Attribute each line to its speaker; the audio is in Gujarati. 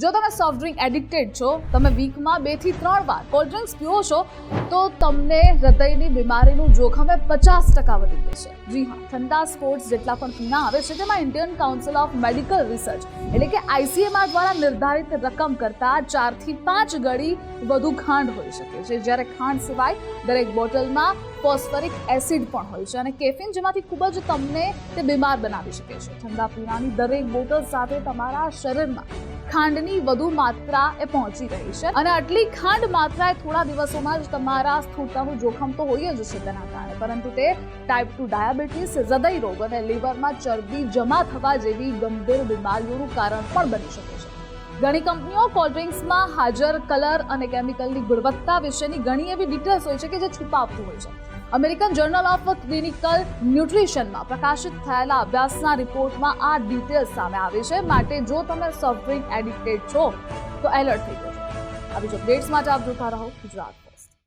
Speaker 1: જો તમે સોફ્ટ ડ્રિંક એડિક્ટેડ છો, તમે વીકમાં બેથી ત્રણ વાર કોલ્ડ ડ્રિંક્સ પીઓ છો, તો તમને હૃદયની બીમારીનું જોખમ એ પચાસ ટકા વધી જશે જી હા, ઠંડા સ્પોર્ટ્સ જેટલા પણ પીણા આવે છે, તેમાં Indian council of medical research એટલે કે આઈસીએમઆર દ્વારા નિર્ધારિત રકમ કરતાં ચારથી પાંચ ગણી વધુ ખાંડ હોઈ શકે છે. જ્યારે ખાંડ સિવાય દરેક બોટલમાં ફોસ્ફરિક એસિડ પણ હોય છે અને કેફીન જેમાંથી ખૂબ જ તમને તે બીમાર બનાવી શકે છે. ઠંડા પીણાની દરેક બોટલ સાથે તમારા શરીરમાં ખાંડની વધુ માત્રા એ પહોંચી રહી છે. અને આટલી ખાંડ માત્રા એ થોડા દિવસોમાં જ તમારા સ્થૂળતાનું જોખમ તો હોય જ છે તેના કારણે. પરંતુ તે ટાઈપ ટુ ડાયાબિટીસ હૃદય રોગ અને લીવરમાં ચરબી જમા થવા જેવી ગંભીર બીમારીઓનું કારણ પણ બની શકે છે. ઘણી કંપનીઓ કોલ્ડ ડ્રિંક્સમાં હાજર કલર અને કેમિકલની ગુણવત્તા વિશેની ઘણી એવી ડિટેલ્સ હોય છે કે જે છુપાવતું હોય છે. અમેરિકન જર્નલ ઓફ ક્લિનિકલ ન્યુટ્રિશનમાં પ્રકાશિત થયેલા અભ્યાસના રિપોર્ટમાં આ ડિટેલ્સ સામે આવી છે. માટે જો તમે સોફ્ટ ડ્રિંક એડિક્ટેડ છો, તો એલર્ટ થઈ જજો. આવી જ અપડેટ્સ માટે આપ જોતા રહો ગુજરાત